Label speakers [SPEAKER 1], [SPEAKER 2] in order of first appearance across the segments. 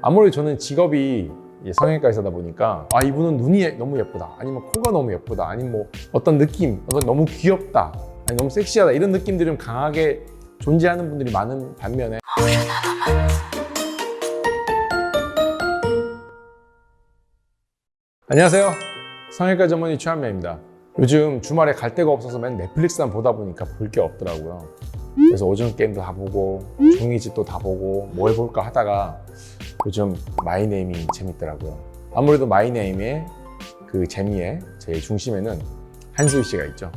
[SPEAKER 1] 아무래도 저는 직업이 이 성형외과 의사다 보니까 아 이분은 눈이 너무 예쁘다. 아니면 코가 너무 예쁘다. 아니면 뭐 어떤 느낌 어떤 너무 귀엽다. 아니 너무 섹시하다. 이런 느낌들이 좀 강하게 존재하는 분들이 많은 반면에. 안녕하세요. 성형외과 전문의 최한명입니다. 요즘 주말에 갈 데가 없어서 맨 넷플릭스만 보다 보니까 볼 게 없더라고요. 그래서 오징어 게임도 다 보고 종이집도 다 보고 뭐 해볼까 하다가 요즘 마이네임이 재밌더라고요. 아무래도 마이네임의 그 재미의 제일 중심에는 한수희 씨가 있죠.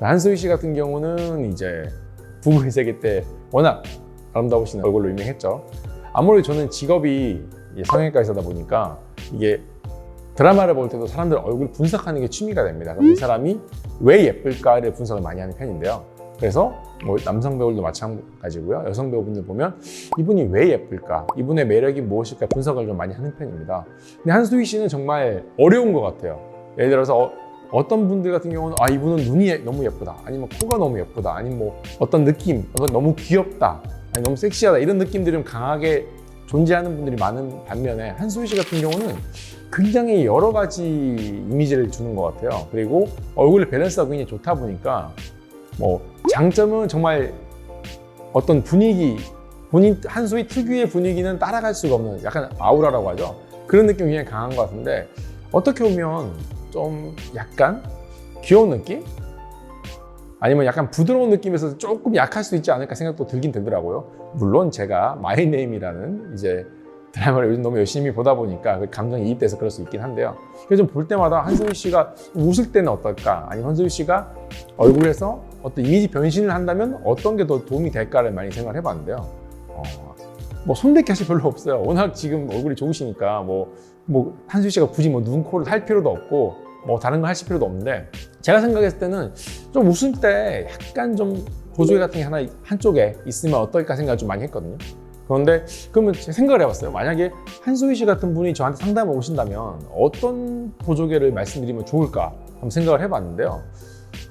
[SPEAKER 1] 한수희 씨 같은 경우는 이제 부부의 세계 때 워낙 아름다우신 얼굴로 유명했죠. 아무래도 저는 직업이 이 성형외과 의사다 보니까 이게 드라마를 볼 때도 사람들 얼굴 분석하는 게 취미가 됩니다. 그럼 이 사람이 왜 예쁠까를 분석을 많이 하는 편인데요. 그래서 뭐 남성 배우들도 마찬가지고요. 여성 배우분들 보면 이분이 왜 예쁠까? 이분의 매력이 무엇일까? 분석을 좀 많이 하는 편입니다. 근데 한수희 씨는 정말 어려운 것 같아요. 예를 들어서 어, 떤 분들 같은 경우는 아 이분은 눈이 너무 예쁘다. 아니면 코가 너무 예쁘다. 아니면 뭐 어떤 느낌, 너무 귀엽다. 아니 너무 섹시하다. 이런 느낌들이 좀 강하게 존재하는 분들이 많은 반면에 한수희 씨 같은 경우는 굉장히 여러 가지 이미지를 주는 것 같아요. 그리고 얼굴 밸런스가 굉장히 좋다 보니까 뭐 장점은 정말 어떤 분위기 본인 한수희 특유의 분위기는 따라갈 수가 없는 약간 아우라라고 하죠. 그런 느낌이 굉장히 강한 것 같은데 어떻게 보면 좀 약간 귀여운 느낌? 아니면 약간 부드러운 느낌에서 조금 약할 수 있지 않을까 생각도 들긴 들더라고요. 물론 제가 마이네임이라는 이제 드라마를 요즘 너무 열심히 보다 보니까 그 감정이 이입돼서 그럴 수 있긴 한데요. 그래서 좀 볼 때마다 한수희 씨가 웃을 때는 어떨까? 아니면 한수희 씨가 얼굴에서 어떤 이미지 변신을 한다면 어떤 게 더 도움이 될까를 많이 생각을 해봤는데요. 어, 뭐 손댈 것이 별로 없어요. 워낙 지금 얼굴이 좋으시니까 뭐, 뭐 한수희 씨가 굳이 뭐 눈, 코를 할 필요도 없고 뭐 다른 거 하실 필요도 없는데 제가 생각했을 때는 좀 웃을 때 약간 좀 보조개 같은 게 하나 한쪽에 있으면 어떨까 생각을 좀 많이 했거든요. 그런데 그러면 제가 생각을 해봤어요. 만약에 한수희 씨 같은 분이 저한테 상담을 오신다면 어떤 보조개를 말씀드리면 좋을까 한번 생각을 해봤는데요.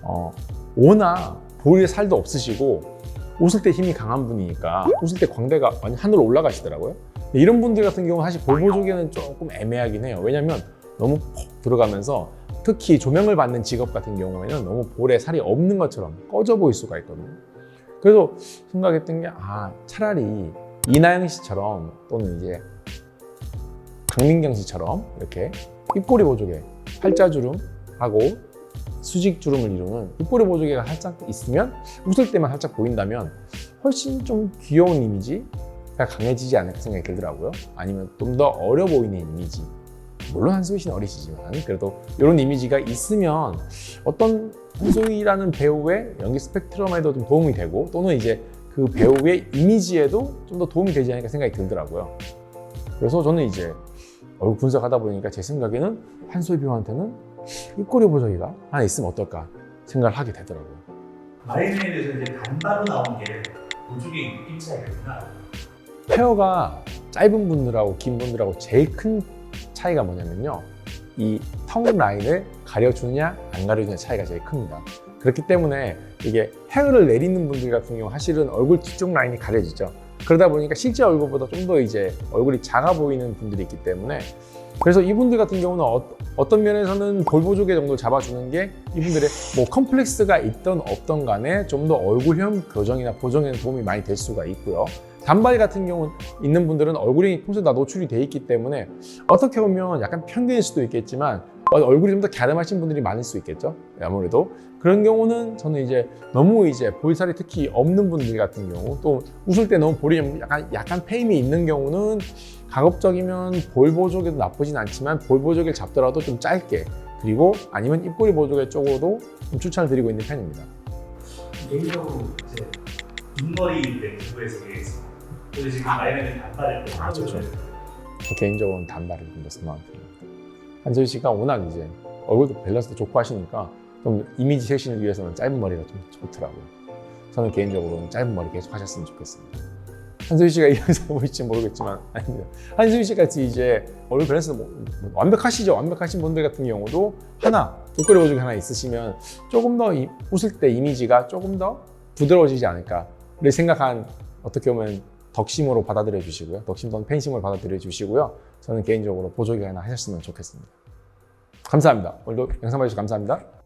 [SPEAKER 1] 어, 워낙 볼에 살도 없으시고 웃을 때 힘이 강한 분이니까 웃을 때 광대가 완전 하늘로 올라가시더라고요. 이런 분들 같은 경우는 사실 볼 보조개는 조금 애매하긴 해요. 왜냐면 너무 퍽 들어가면서 특히 조명을 받는 직업 같은 경우에는 너무 볼에 살이 없는 것처럼 꺼져 보일 수가 있거든요. 그래서 생각했던 게 아 차라리 이나영 씨처럼 또는 이제 강민경 씨처럼 이렇게 입꼬리 보조개 팔자주름 하고 수직 주름을 이루는 입꼬리 보조개가 살짝 있으면 웃을 때만 살짝 보인다면 훨씬 좀 귀여운 이미지가 강해지지 않을까 생각이 들더라고요. 아니면 좀 더 어려 보이는 이미지. 물론 한소희 씨는 어리시지만 그래도 이런 이미지가 있으면 어떤 한소희라는 배우의 연기 스펙트럼에도 좀 도움이 되고 또는 이제 그 배우의 이미지에도 좀 더 도움이 되지 않을까 생각이 들더라고요. 그래서 저는 이제 얼굴 분석하다 보니까 제 생각에는 한소희 배우한테는 입꼬리 보조개가 하나 있으면 어떨까 생각을 하게 되더라고요.
[SPEAKER 2] 마이네임에서 이제 단바로 나온 게 보조개 느낌 차이가 있나?
[SPEAKER 1] 헤어가 짧은 분들하고 긴 분들하고 제일 큰 차이가 뭐냐면요. 이 턱 라인을 가려주냐 안 가려주냐 차이가 제일 큽니다. 그렇기 때문에 이게 헤어를 내리는 분들 같은 경우 사실은 얼굴 뒤쪽 라인이 가려지죠. 그러다 보니까 실제 얼굴보다 좀 더 이제 얼굴이 작아 보이는 분들이 있기 때문에 그래서 이분들 같은 경우는 어, 떤 면에서는 볼보조개 정도 잡아주는 게 이분들의 뭐 컴플렉스가 있던 없던 간에 좀 더 얼굴형 교정이나 보정에 도움이 많이 될 수가 있고요. 단발 같은 경우 있는 분들은 얼굴이 평소에 다 노출이 돼 있기 때문에 어떻게 보면 약간 편견일 수도 있겠지만 어, 얼굴이 좀 더 갸름하신 분들이 많을 수 있겠죠. 네, 아무래도 그런 경우는 저는 이제 너무 이제 볼살이 특히 없는 분들 같은 경우 또 웃을 때 너무 볼이 좀 약간 약간 페임이 있는 경우는 가급적이면 볼 보조개도 나쁘진 않지만 볼 보조개를 잡더라도 좀 짧게 그리고 아니면 입꼬리 보조개 쪽으로도 좀 추천을 드리고 있는 편입니다.
[SPEAKER 2] 개인적으로 이제 뒷머리 때 기부에서 얘기했어. 그래서 지금 단발일 때.
[SPEAKER 1] 아, 좋죠. 저 개인적으로는 단발을 좀 더 선호하는 편입니다. 한소희 씨가 워낙 이제 얼굴도 밸런스도 좋고 하시니까 좀 이미지 쇄신을 위해서는 짧은 머리가 좀 좋더라고요. 저는 개인적으로는 짧은 머리 계속 하셨으면 좋겠습니다. 한소희 씨가 이 영상 보실지 모르겠지만 아닙니다. 한소희 씨 같이 이제 얼굴 밸런스 뭐, 뭐 완벽하시죠. 완벽하신 분들 같은 경우도 하나 옷걸이 보조개 하나 있으시면 조금 더 이- 웃을 때 이미지가 조금 더 부드러워지지 않을까를 생각한 어떻게 보면 덕심으로 받아들여 주시고요. 덕심 또는 팬심으로 받아들여 주시고요. 저는 개인적으로 보조개 하나 하셨으면 좋겠습니다. 감사합니다. 오늘도 영상 봐주셔서 감사합니다.